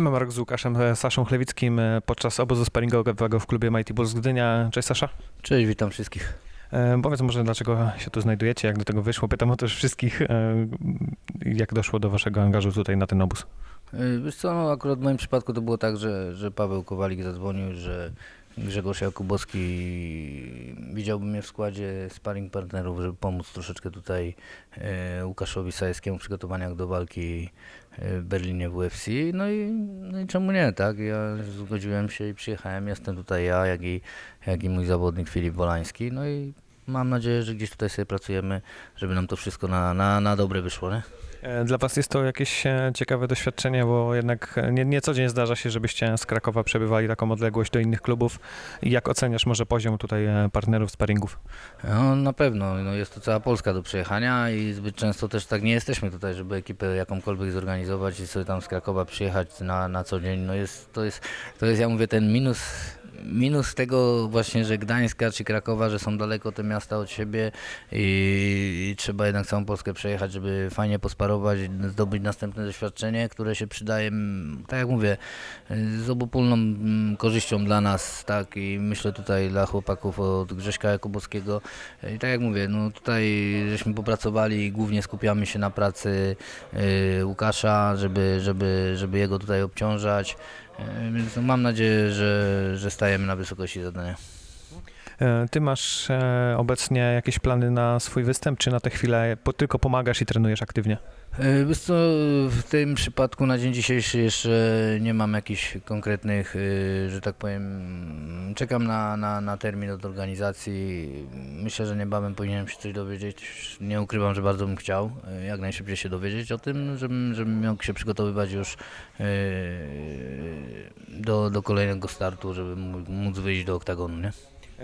MMA z Łukaszem e, Saszą Chlewickim e, podczas obozu sparingowego w klubie Mighty Bulls Gdynia. Cześć Sasza. Cześć, witam wszystkich. E, Powiedz może, dlaczego się tu znajdujecie, jak do tego wyszło. Pytam o też wszystkich, e, jak doszło do waszego angażu tutaj na ten obóz. Yy, Wiesz co, no, akurat w moim przypadku to było tak, że, że Paweł Kowalik zadzwonił, że Grzegorz Jakubowski widziałby mnie w składzie sparring partnerów, żeby pomóc troszeczkę tutaj e, Łukaszowi Sajewskiemu w przygotowaniach do walki e, w Berlinie w UFC. No i, no i czemu nie, tak? Ja zgodziłem się i przyjechałem. Jestem tutaj ja, jak i, jak i mój zawodnik Filip Wolański. No i mam nadzieję, że gdzieś tutaj sobie pracujemy, żeby nam to wszystko na, na, na dobre wyszło, nie? E, Dla was jest to jakieś e, ciekawe doświadczenie, bo jednak e, nie, nie co dzień zdarza się, żebyście z Krakowa przebywali taką odległość do innych klubów. Jak oceniasz może poziom tutaj partnerów sparingów? No, na pewno, no, jest to cała Polska do przejechania i zbyt często też tak nie jesteśmy tutaj, żeby ekipę jakąkolwiek zorganizować i sobie tam z Krakowa przyjechać na, na co dzień. No jest, to, jest, to jest, ja mówię, ten minus, minus tego właśnie, że Gdańska czy Krakowa, że są daleko te miasta od siebie i, i trzeba jednak całą Polskę przejechać, żeby fajnie posparować, zdobyć następne doświadczenie, które się przydaje, tak jak mówię, z obopólną korzyścią dla nas, tak i myślę tutaj dla chłopaków od Grześka Jakubowskiego. I tak jak mówię, no tutaj żeśmy popracowali głównie skupiamy się na pracy y, Łukasza, żeby, żeby, żeby jego tutaj obciążać. Y, Więc mam nadzieję, że, że stajemy na wysokości zadania. E, Ty masz e, obecnie jakieś plany na swój występ, czy na tę chwilę tylko pomagasz i trenujesz aktywnie? E, w tym przypadku na dzień dzisiejszy jeszcze nie mam jakichś konkretnych, y, że tak powiem, czekam na, na, na termin od organizacji. Myślę, że niebawem powinienem się coś dowiedzieć. Nie ukrywam, że bardzo bym chciał y, jak najszybciej się dowiedzieć o tym, żebym, żebym mógł się przygotowywać już y, do, do kolejnego startu, żeby mó- móc wyjść do oktagonu, nie?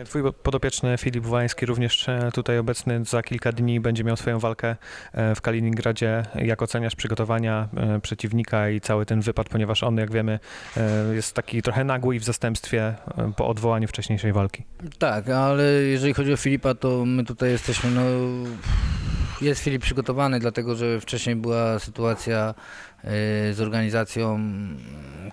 Twój podopieczny Filip Wański również e, tutaj obecny za kilka dni będzie miał swoją walkę e, w Kaliningradzie. Jak oceniasz przygotowania e, przeciwnika i cały ten wypad, ponieważ on, jak wiemy, jest taki trochę nagły i w zastępstwie po odwołaniu wcześniejszej walki. Tak, ale jeżeli chodzi o Filipa, to my tutaj jesteśmy, no jest Filip przygotowany, dlatego że wcześniej była sytuacja y, z organizacją,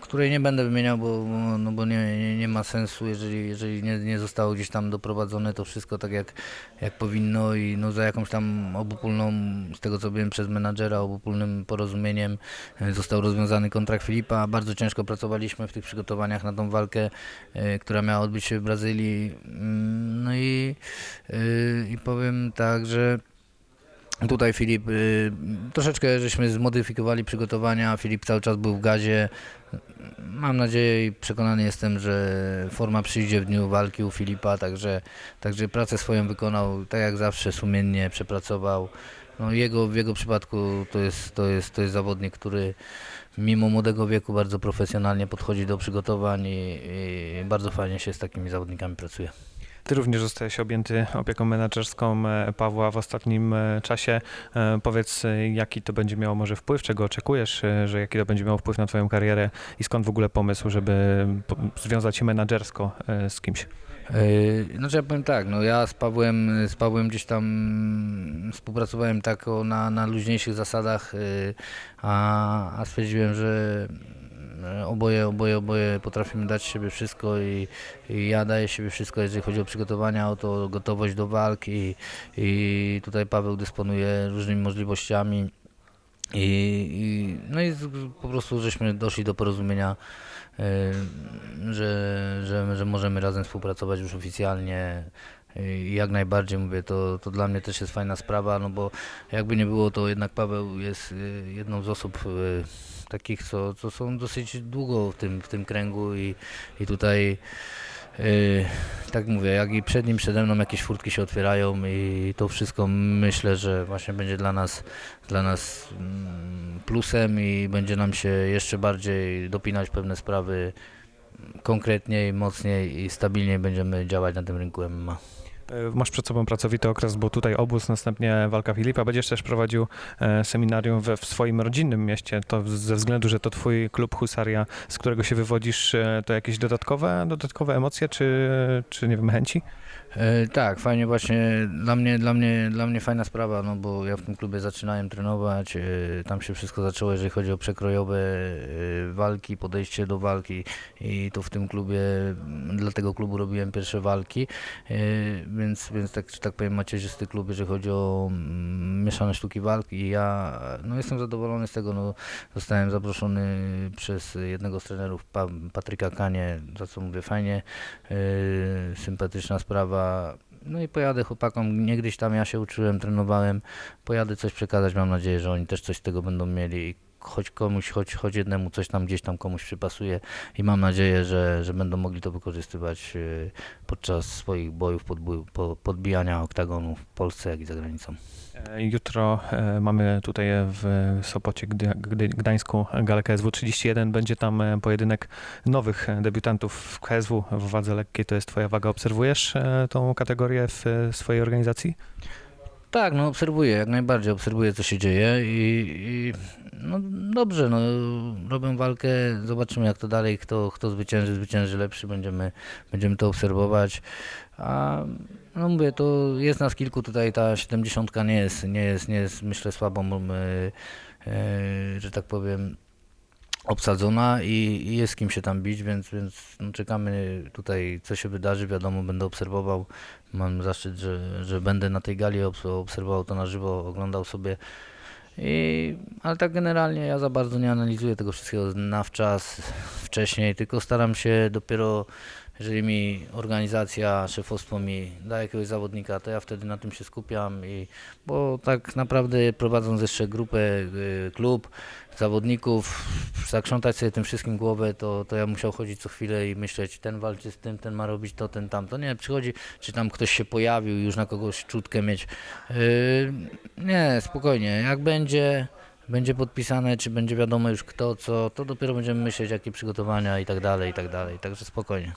której nie będę wymieniał, bo, no bo nie, nie, nie ma sensu, jeżeli, jeżeli nie, nie zostało gdzieś tam doprowadzone to wszystko tak jak, jak powinno i no za jakąś tam obopólną, z tego co wiem przez menadżera, obopólnym porozumieniem y, został rozwiązany kontrakt Filipa. Bardzo ciężko pracowaliśmy w tych przygotowaniach na tą walkę, y, która miała odbyć się w Brazylii. Mm, No i, i powiem tak, że Tutaj Filip, y, troszeczkę żeśmy zmodyfikowali przygotowania, Filip cały czas był w gazie. Mam nadzieję i przekonany jestem, że forma przyjdzie w dniu walki u Filipa, także, także pracę swoją wykonał tak jak zawsze, sumiennie przepracował. No jego, w jego przypadku to jest, to, jest, to jest zawodnik, który mimo młodego wieku bardzo profesjonalnie podchodzi do przygotowań i, i bardzo fajnie się z takimi zawodnikami pracuje. Ty również zostałeś objęty opieką menedżerską e, Pawła w ostatnim e, czasie. E, Powiedz, jaki to będzie miało może wpływ, czego oczekujesz, że jaki to będzie miało wpływ na twoją karierę i skąd w ogóle pomysł, żeby związać się menedżersko z kimś? Znaczy ja powiem tak, no ja z Pawłem, z Pawłem gdzieś tam współpracowałem tak na, na luźniejszych zasadach, a, a stwierdziłem, że oboje, oboje, oboje potrafimy dać siebie wszystko i, i ja daję siebie wszystko, jeżeli chodzi o przygotowania, o to gotowość do walk i, i tutaj Paweł dysponuje różnymi możliwościami. I, i, no i po prostu żeśmy doszli do porozumienia, y, że, że, że możemy razem współpracować już oficjalnie. I jak najbardziej mówię, to, to dla mnie też jest fajna sprawa, no bo jakby nie było, to jednak Paweł jest jedną z osób takich, co, co są dosyć długo w tym, w tym kręgu i, i tutaj y, tak mówię, jak i przed nim, przede mną jakieś furtki się otwierają i to wszystko myślę, że właśnie będzie dla nas, dla nas mm, plusem i będzie nam się jeszcze bardziej dopinać pewne sprawy konkretniej, mocniej i stabilniej będziemy działać na tym rynku MMA. E, Masz przed sobą pracowity okres, bo tutaj obóz, następnie walka Filipa. Będziesz też prowadził e, seminarium we, w swoim rodzinnym mieście. To ze względu, że to twój klub Husaria, z którego się wywodzisz, e, to jakieś dodatkowe, dodatkowe emocje, czy, czy nie wiem, chęci? E, tak, fajnie właśnie, dla mnie, dla, mnie, dla mnie fajna sprawa, no bo ja w tym klubie zaczynałem trenować, e, tam się wszystko zaczęło, jeżeli chodzi o przekrojowe e, walki, podejście do walki i to w tym klubie, dla tego klubu robiłem pierwsze walki, więc, więc tak, tak powiem macierzysty klub, jeżeli chodzi o mm, mieszane sztuki walki i ja no jestem zadowolony z tego, no zostałem zaproszony przez jednego z trenerów, pa, Patryka Kanie, za co mówię fajnie, sympatyczna sprawa. No i pojadę chłopakom, niegdyś tam ja się uczyłem, trenowałem, pojadę coś przekazać, mam nadzieję, że oni też coś z tego będą mieli choć komuś, choć, choć jednemu coś tam gdzieś tam komuś przypasuje i mam nadzieję, że, że będą mogli to wykorzystywać yy, podczas swoich bojów, podbój, po, podbijania oktagonu w Polsce, jak i za granicą. E, Jutro e, mamy tutaj w Sopocie, Gdańsku galę KSW 31. Będzie tam e, pojedynek nowych debiutantów w KSW w wadze lekkiej. To jest twoja waga. Obserwujesz tą kategorię w swojej organizacji? Tak, no obserwuję, jak najbardziej obserwuję, co się dzieje i, i no dobrze, no robią walkę, zobaczymy jak to dalej, kto, kto zwycięży, zwycięży lepszy, będziemy, będziemy to obserwować, a no mówię, to jest nas kilku tutaj, ta 70 nie jest, nie jest, nie jest myślę słabą, e, e, że tak powiem, obsadzona i, i jest kim się tam bić, więc, więc no, czekamy tutaj, co się wydarzy, wiadomo, będę obserwował, mam zaszczyt, że, że będę na tej gali obs- obserwował to na żywo, oglądał sobie. I, ale tak generalnie ja za bardzo nie analizuję tego wszystkiego na wczas, wcześniej, tylko staram się dopiero, jeżeli mi organizacja, szefostwo mi da jakiegoś zawodnika, to ja wtedy na tym się skupiam, i, bo tak naprawdę prowadząc jeszcze grupę, y, klub, zawodników, zakrzątać sobie tym wszystkim głowę, to, to ja musiał chodzić co chwilę i myśleć, ten walczy z tym, ten ma robić to, ten tamto. Nie, przychodzi, czy tam ktoś się pojawił, już na kogoś czutkę mieć. Yy, nie, spokojnie, jak będzie, będzie podpisane, czy będzie wiadomo już kto, co, to dopiero będziemy myśleć, jakie przygotowania i tak dalej, i tak dalej. Także spokojnie.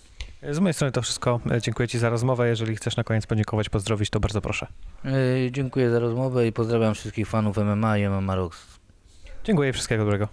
Z mojej strony to wszystko. E, Dziękuję Ci za rozmowę. Jeżeli chcesz na koniec podziękować, pozdrowić, to bardzo proszę. Yy, dziękuję za rozmowę i pozdrawiam wszystkich fanów MMA i MMA Rocks. Dziękuję i wszystkiego dobrego.